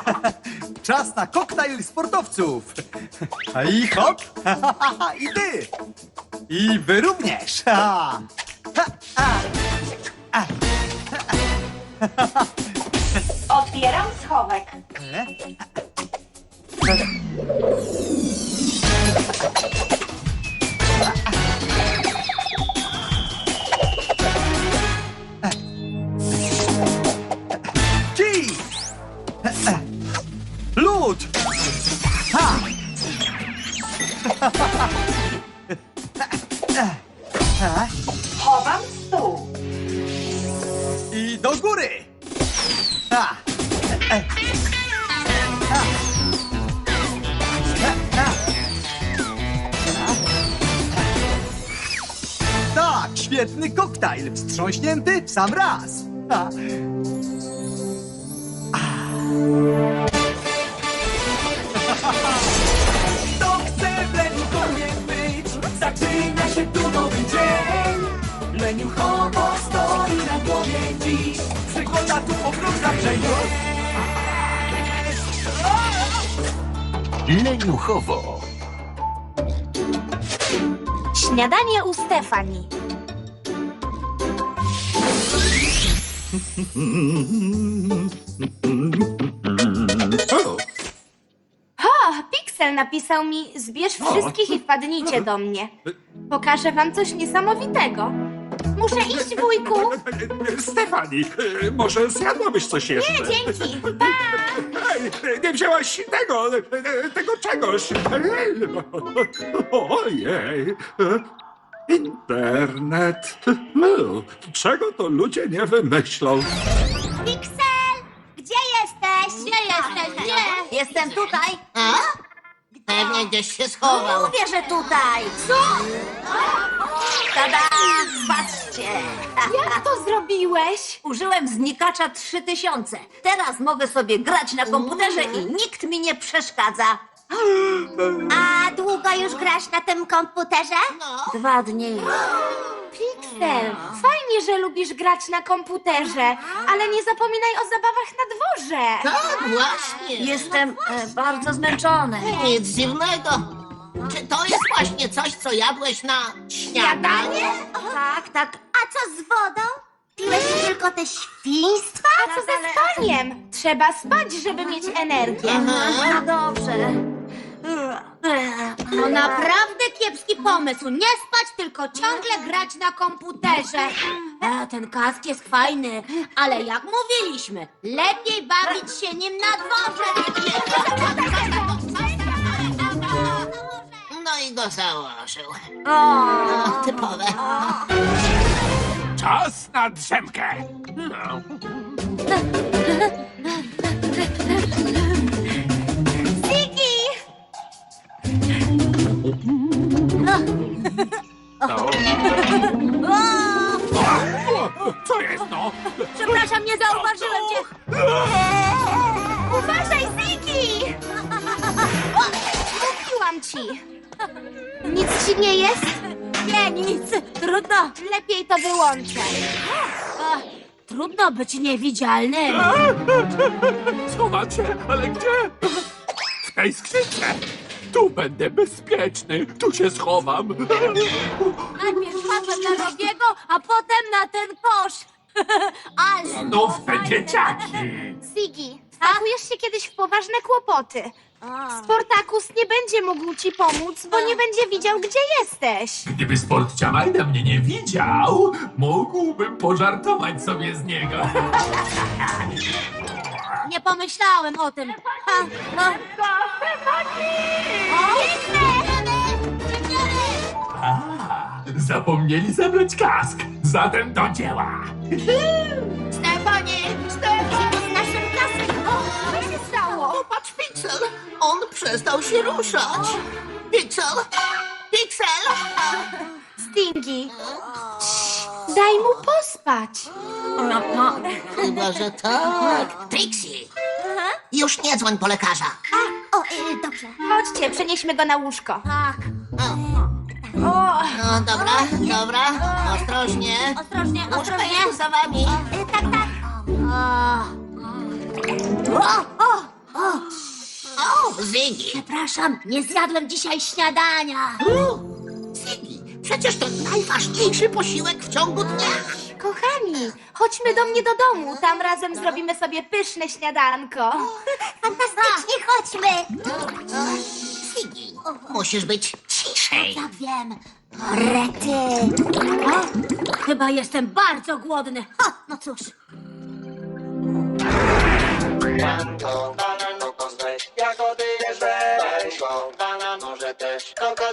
Czas na koktajl sportowców. A I hop, i ty. I wy również. Otwieram schowek. Tak, świetny koktajl, wstrząśnięty w sam raz. Ha. Leniuchowo. Śniadanie u Stefani. O, Pixel napisał mi, zbierz wszystkich i wpadnijcie do mnie. Pokażę wam coś niesamowitego. Muszę iść, wujku. Stefani, y, może zjadłabyś coś jeszcze? Nie, dzięki. Pa! Nie wzięłaś tego, y, tego czegoś. Ojej. Internet. Czego to ludzie nie wymyślą? Pixel! Gdzie jesteś? Gdzie jesteś? Gdzie? Jestem tutaj. A? Pewnie gdzieś się schował. Mówię, że tutaj. Co? Tada! Patrzcie! Jak to zrobiłeś? Użyłem znikacza 3000. Teraz mogę sobie grać na komputerze i nikt mi nie przeszkadza. A długo już grasz na tym komputerze? Dwa dni. Pixel, fajnie, że lubisz grać na komputerze, ale nie zapominaj o zabawach na dworze. Tak, właśnie. Jestem e, bardzo zmęczony. Nic dziwnego. Czy to jest właśnie coś, co jadłeś na śniadanie? Tak, tak. A co z wodą? Piłeś tylko te świństwa? A co ze spaniem? Trzeba spać, żeby mieć energię. No dobrze. To naprawdę kiepski pomysł. Nie spać, tylko ciągle grać na komputerze. A, ten kask jest fajny, ale jak mówiliśmy, Lepiej bawić się nim na dworze. No i go założył. o, No, typowe. Czas na drzemkę. No. Ziggy! O, Co jest no? przepraszam, nie zauważyłem cię. Uważaj, Ziggy! Ci. Nic ci nie jest? Nie, nic, trudno. Lepiej to wyłączę. A, trudno być niewidzialnym. Schować się, ale gdzie? W tej skrzynce. Tu będę bezpieczny. Tu się schowam. Najpierw patrzę na Robiego, a potem na ten kosz. Ale Znów te dzieciaki. Ziggy, wpakujesz się kiedyś w poważne kłopoty. Sportakus nie będzie mógł ci pomóc, bo nie będzie widział, gdzie jesteś. Gdyby sport Ciamajda mnie nie widział, mógłbym pożartować sobie z niego. nie pomyślałem o tym. Ha, no. A, zapomnieli zabrać kask. Zatem do dzieła. Stefanie! Stefanie! Stało? Patrz, Pixel! On przestał się ruszać. Pixel! Pixel! Stingy, daj mu pospać. Chyba, że tak. Trixie! Już nie dzwoń po lekarza. O, y, dobrze. Chodźcie, przenieśmy go na łóżko. Tak. No, dobra, dobra. Ostrożnie. Ostrożnie, Łóżko ostrożnie. jest za wami. Y, tak, tak. A, O, o, Ziggy, Przepraszam, nie zjadłem dzisiaj śniadania. Ziggy, przecież to najważniejszy posiłek w ciągu dnia. Kochani, chodźmy do mnie do domu. Tam razem zrobimy sobie pyszne śniadanko. Fantastycznie, chodźmy. Ziggy, musisz być ciszej. Ja wiem. Rety. O, chyba jestem bardzo głodny. Ha, no cóż.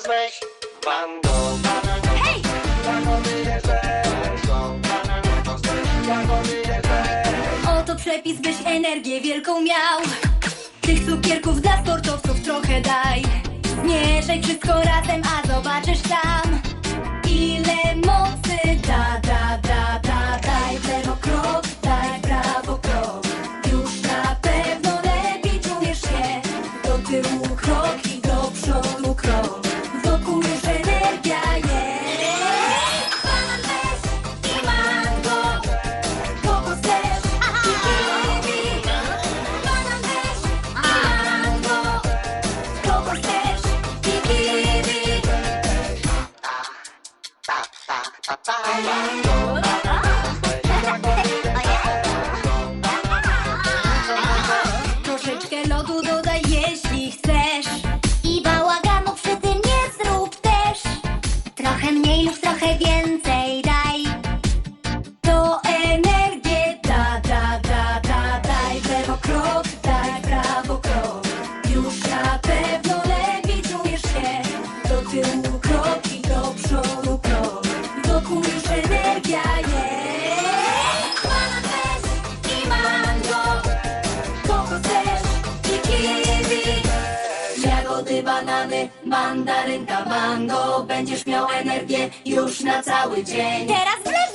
Mango, banan, Hej! Oto przepis, byś energię wielką miał. Tych cukierków dla sportowców trochę daj. Zmierzaj wszystko razem, a zobaczysz tam. Ile mocy da, Banany, mandarynka, mango Będziesz miał energię już na cały dzień Teraz!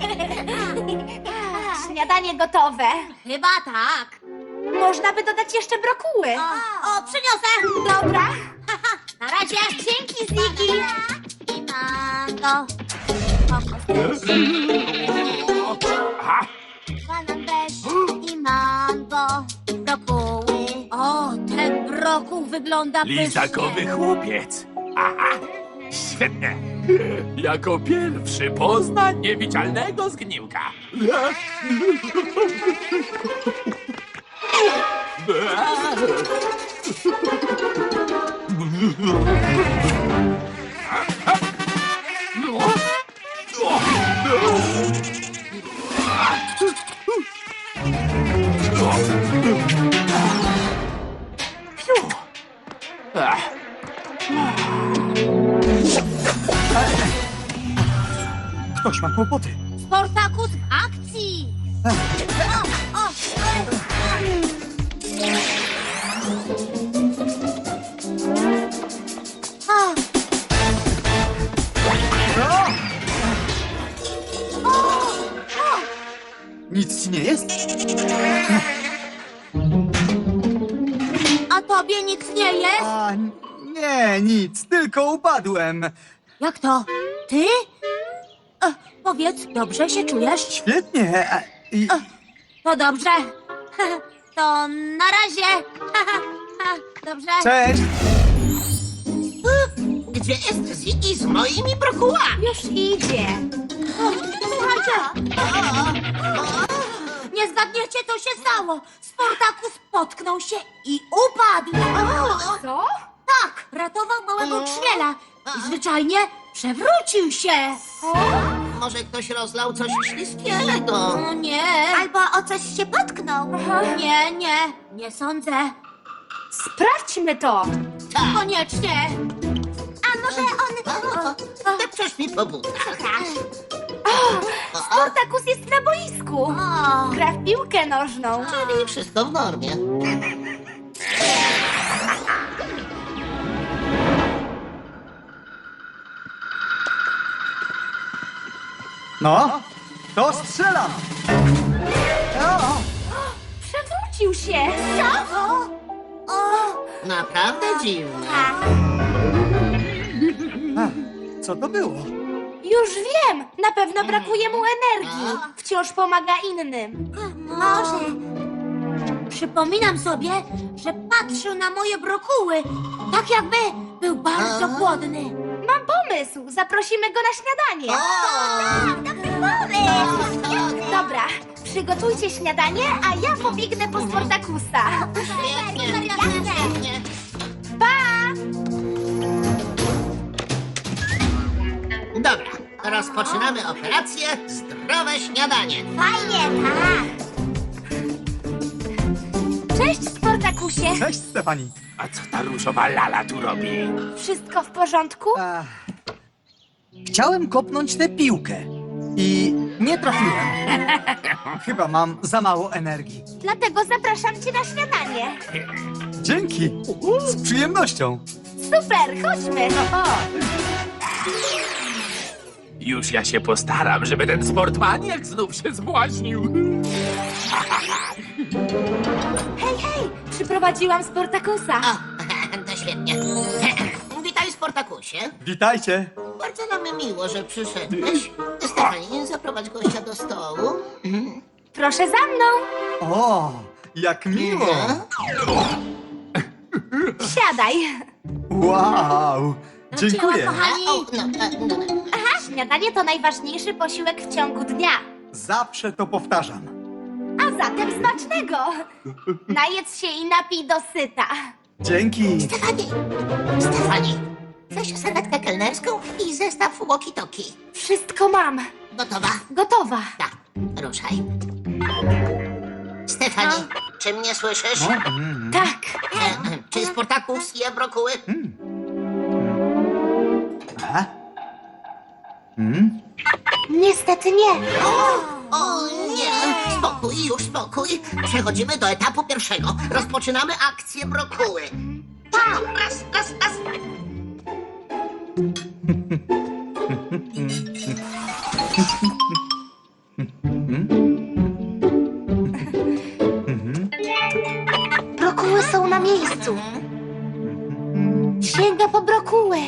Śniadanie gotowe. Chyba tak. Można by dodać jeszcze brokuły. O, przyniosę. Dobra. Na razie. Dzięki, Ziggy. I mango. Kokos też. Banan też. I mango. Brokuły. O, ten brokuł wygląda lizakowy chłopiec. Aha, świetnie. Jako pierwszy pozna niewidzialnego zgniłka. Ktoś ma kłopoty. Sportakus w akcji. O, o, o. Nic ci nie jest? A tobie nic nie jest? A, nie, nic, tylko upadłem. Jak to? Ty? E, powiedz, dobrze się czujesz? Świetnie. a, I, To dobrze. To na razie. Dobrze. cześć. Gdzie jest Ziggy z moimi brokułami? Już idzie. Słuchajcie. Nie zgadniecie, co się stało. Sportakus potknął się i upadł. Co? Tak, ratował małego trzmiela. I zwyczajnie przewrócił się. Może ktoś rozlał coś śliskiego? No nie. Albo o coś się potknął. Nie, nie, nie sądzę. Sprawdźmy to. Koniecznie. A może on... depczesz mi po butach. Sportakus jest na boisku. Gra w piłkę nożną. Czyli wszystko w normie. No, to strzelam. O, Przewrócił się. Naprawdę dziwne. co to było? Już wiem. Na pewno brakuje mu energii. Wciąż pomaga innym. Może. Przypominam sobie, że patrzył na moje brokuły, tak jakby był bardzo głodny. Pomysł. Zaprosimy go na śniadanie. Dobra, przygotujcie śniadanie, a ja pobiegnę po Sportakusa. Świetnie, świetnie. Dobra, rozpoczynamy operację Zdrowe Śniadanie. Fajnie, tak. Cześć, Sportakusie. Cześć, Stefani. A co ta różowa lala tu robi? Wszystko w porządku? Ach, chciałem kopnąć tę piłkę i nie trafiłem. Chyba mam za mało energii. Dlatego zapraszam cię na śniadanie. Dzięki. Z przyjemnością. Super, chodźmy. Już ja się postaram, żeby ten sportmaniak znów się zbłaźnił. Hej, hej, przyprowadziłam Sportakusa. O, to świetnie. Witaj, Sportakusie. Witajcie. Miło, że przyszedłeś. Stefanie, zaprowadź gościa do stołu. Proszę za mną. O, jak miło. Siadaj. Wow. Dziękuję. O, no, e, no, no. Aha, śniadanie to najważniejszy posiłek w ciągu dnia. Zawsze to powtarzam. A zatem smacznego. Najedz się i napij do syta. Dzięki. Stefani, Stefani, weź serwetkę kelnerską i zestaw walkie-talkie. Wszystko mam. Gotowa? Gotowa. Tak, ruszaj. Stefani, czy mnie słyszysz? O, mm, Tak. E, e, czy Sportakus je brokuły? a? Mm? Niestety nie. O nie, spokój, już spokój. Przechodzimy do etapu pierwszego. Rozpoczynamy akcję brokuły. Tak, raz, raz, raz. Brokuły są na miejscu. Sięga po brokuły.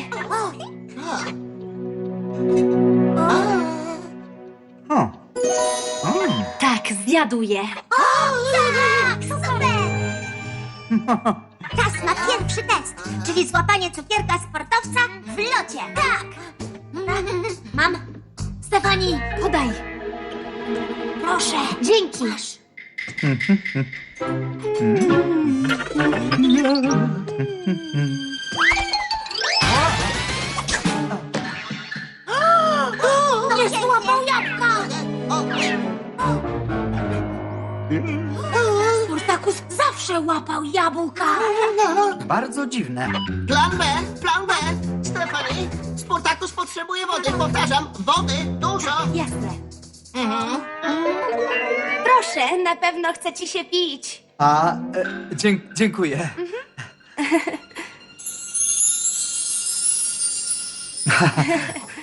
O. O. Tak, zjadł je. Czas na pierwszy test, czyli złapanie cukierka sportowca w locie. Tak. Mam. Stefani, Podaj. proszę. Dzięki. Nie zawsze łapał jabłka. Bardzo dziwne. Plan B, plan B. Stefani, Sportakus potrzebuje wody. Powtarzam, wody dużo. Jasne. Proszę, na pewno chce ci się pić. A, e, dzie dziękuję.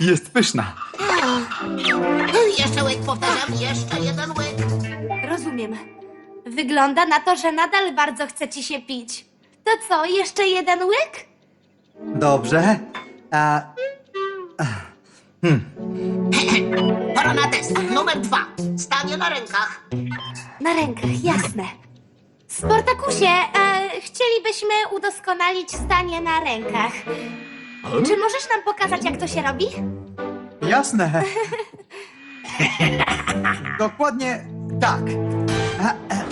Jest pyszna. Jeszcze łyk, powtarzam, jeszcze jeden łyk. Rozumiem. Wygląda na to, że nadal bardzo chce ci się pić. To co, jeszcze jeden łyk? Dobrze. A, Pora na test. Numer dwa. Stanie na rękach. Na rękach, jasne. Sportakusie, e, chcielibyśmy udoskonalić stanie na rękach. Czy możesz nam pokazać, jak to się robi? jasne. Dokładnie tak. A, a,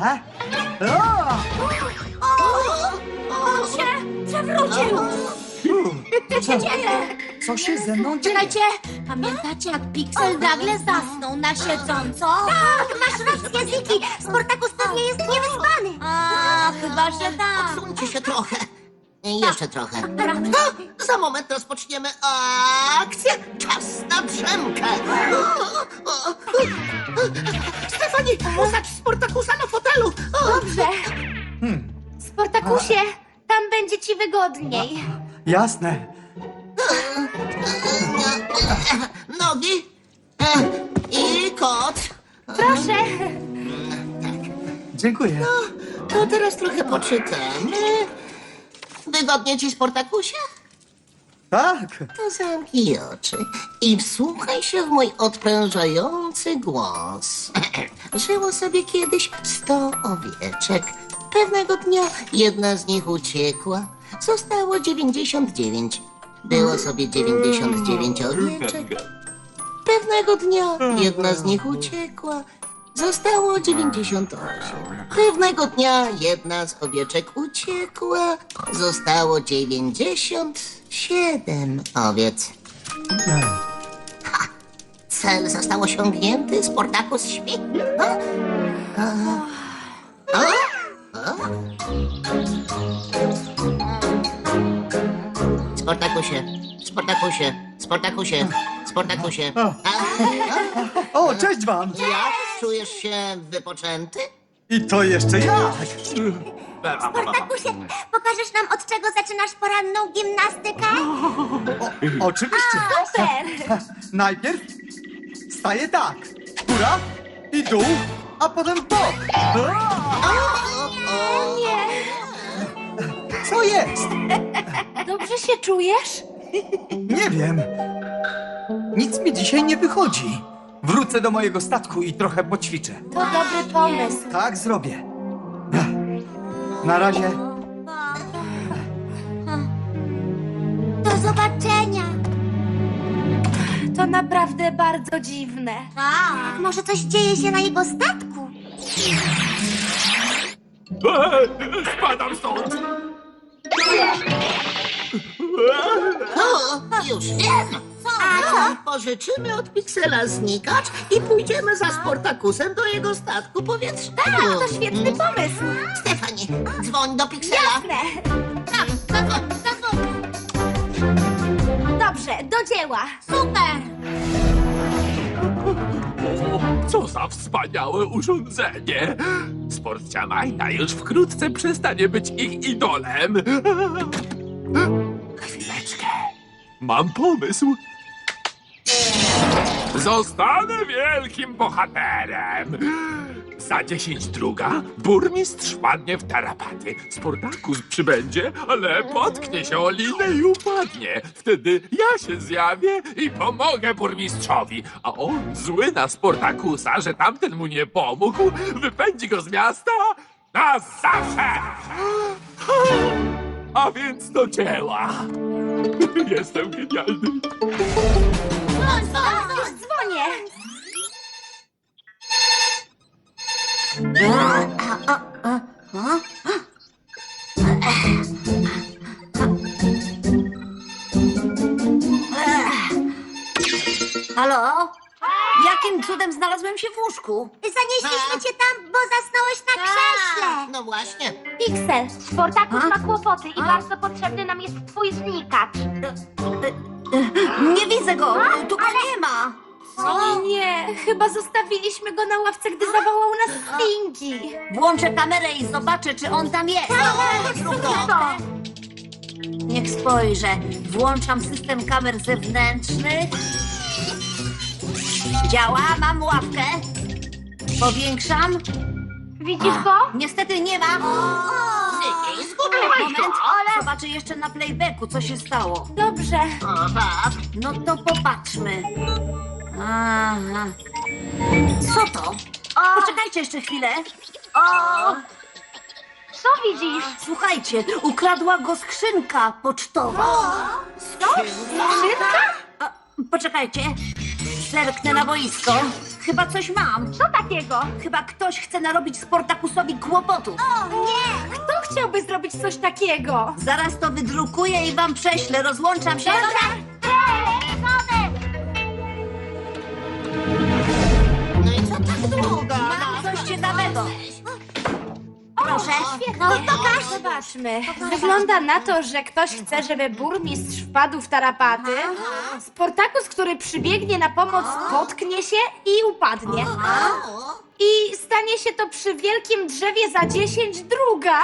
O! On się przewrócił. Co, co się ze mną dzieje? Czekajcie, pamiętacie jak Pixel nagle zasnął na siedząco? Tak, masz rację, Ziki. Sportakus pewnie jest niewyspany. A, chyba, że tak. Odsuńcie się trochę. Jeszcze trochę. Za moment rozpoczniemy akcję. Czas na drzemkę. Stefani, usacz Sportakusa na fotelu. Dobrze. Sportakusie, tam będzie ci wygodniej. Jasne. Nogi e, i kot. Proszę. Dziękuję. To teraz trochę poczytamy. Wygodnie ci, Sportakusie? Tak. To zamknij oczy i wsłuchaj się w mój odprężający głos. Żyło sobie kiedyś sto owieczek. Pewnego dnia jedna z nich uciekła. Zostało dziewięćdziesiąt dziewięć. Było sobie dziewięćdziesiąt dziewięć owieczek. Pewnego dnia jedna z nich uciekła. Zostało 98. Pewnego dnia jedna z owieczek uciekła. Zostało 97 owiec. Ha! Cel został osiągnięty, Sportakus śpi. A? A? A? A? Sportakusie, Sportakusie, Sportakusie, Sportakusie. A? O, cześć wam. Jak czujesz się wypoczęty? I to jeszcze ja. Sportakusie, pokażesz nam od czego zaczynasz poranną gimnastykę? Oczywiście. Super. Najpierw staję tak. Góra i dół, a potem w bok. Nie. Co jest? Dobrze się czujesz? Nie wiem. Nic mi dzisiaj nie wychodzi. Wrócę do mojego statku i trochę poćwiczę. To dobry pomysł. Tak zrobię. Na razie. Do zobaczenia. To naprawdę bardzo dziwne. Tak, może coś dzieje się na jego statku. E, Spadam stąd! O, już wiem! A co? Pożyczymy od Pixela znikacz i pójdziemy za Sportakusem do jego statku powietrznego. Tak, to świetny pomysł. Stefani, dzwoń do Pixela. Jasne. Dobrze, do dzieła. Super. O, co za wspaniałe urządzenie! Sportcia Majna już wkrótce przestanie być ich idolem. Chwileczkę. Mam pomysł. Zostanę wielkim bohaterem. Za dziesięć druga burmistrz wpadnie w tarapaty. Sportakus przybędzie, ale potknie się o linę i upadnie. Wtedy ja się zjawię i pomogę burmistrzowi. A on, zły na Sportakusa, że tamten mu nie pomógł, wypędzi go z miasta na zawsze. A więc do dzieła. Jestem genialny. Halo? Jakim cudem znalazłem się w łóżku? Zanieśliśmy cię tam, bo zasnąłeś na krześle. No właśnie. Pixel, Sportakus ma kłopoty i bardzo potrzebny nam jest twój znikacz. Nie widzę go, tu go nie ma. O nie, chyba zostawiliśmy go na ławce, gdy zawołał nas Stinky. Włączę kamerę i zobaczę, czy on tam jest. Niech spojrzę. Włączam system kamer zewnętrznych. Działa, mam ławkę. Powiększam. Widzisz go? Niestety nie ma. Moment, zobaczę jeszcze na playbacku, co się stało. Dobrze. Tak. No to popatrzmy. Aha. Co to? Poczekajcie jeszcze chwilę. Co widzisz? Słuchajcie, ukradła go skrzynka pocztowa. Skrzynka? A, poczekajcie. Zerknę na boisko. Chyba coś mam. Co takiego? Chyba ktoś chce narobić Sportakusowi kłopotów. Nie! Kto chciałby zrobić coś takiego? Zaraz to wydrukuję i wam prześlę. Rozłączam się. No i co tak długo? Mam coś ciekawego. Proszę. Świetnie. pokaż. Zobaczmy. Wygląda na to, że ktoś chce, żeby burmistrz wpadł w tarapaty. Sportakus, który przybiegnie na pomoc, potknie się i upadnie. I stanie się to przy wielkim drzewie za 10 druga.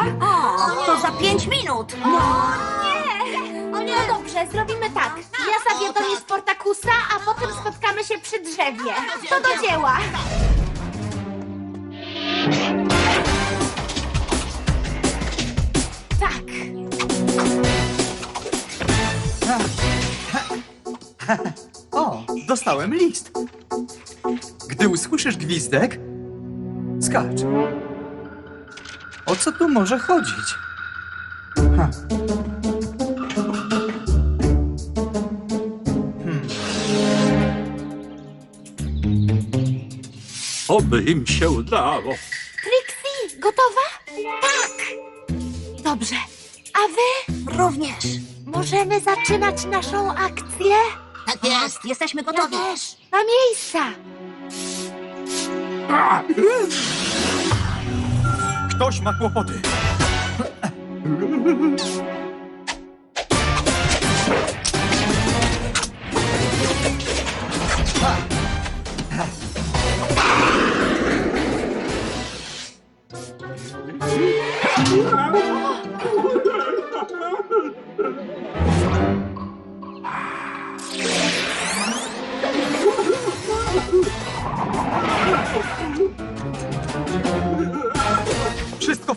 To za pięć minut. Nie! No dobrze, zrobimy tak. Ja zawiadomię Sportakusa, a potem spotkamy się przy drzewie. To do dzieła. O, dostałem list. Gdy usłyszysz gwizdek, skacz. O co tu może chodzić? Ha. Oby im się udało. Trixie, gotowa? Tak. Dobrze. A wy? Również. Możemy zaczynać naszą akcję? Tak jest, jesteśmy gotowi. Na miejsca. Ktoś ma kłopoty.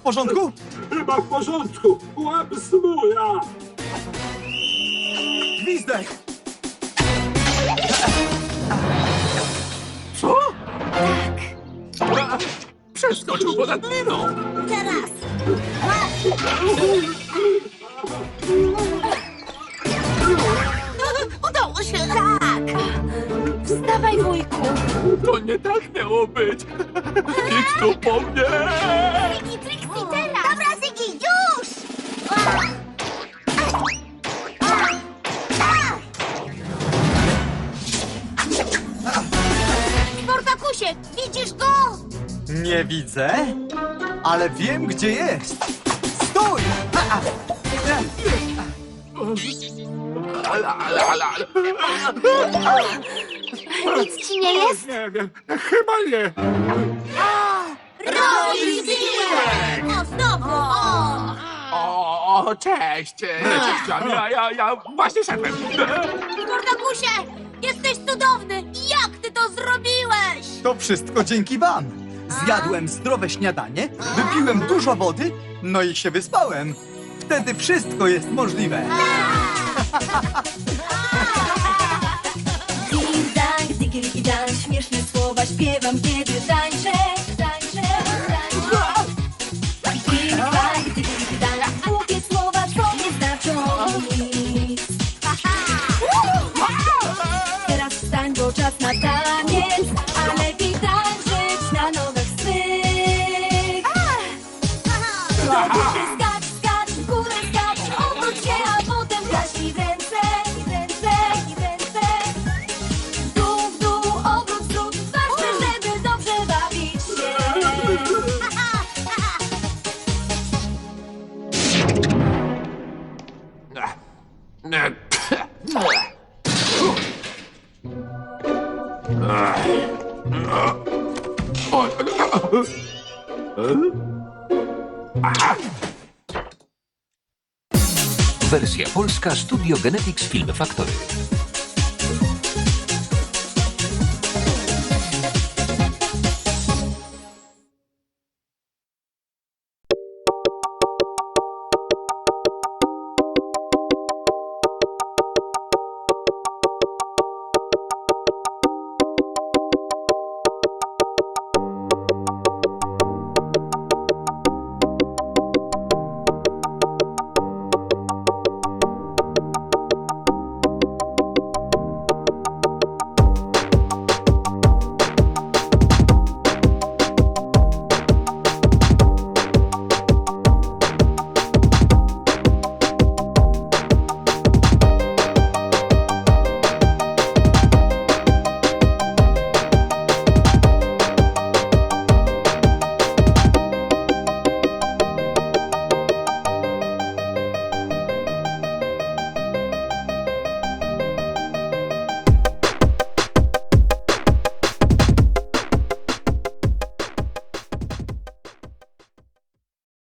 Porządku? Chyba w porządku. Łap smuja. Gwizdek! Co? Tak. Przeskoczył ponad liną. Teraz. Udało się. Tak. Wstawaj, wujku. To nie tak miało być. Idź tu po mnie. Ale wiem, gdzie jest. Stój! Nic ci nie jest? Nie wiem. Chyba nie. Robi siłę! O, znowu! O! O, cześć. Cześć, ja, ja, ja właśnie szedłem. Sportakusie, jesteś cudowny! Jak ty to zrobiłeś? To wszystko dzięki wam. Zjadłem zdrowe śniadanie, wypiłem dużo wody, no i się wyspałem. Wtedy wszystko jest możliwe. Ding dang, diggy dang, śmieszne słowa śpiewam, kiedy tańczę, polska Studio Genetics Film Factory.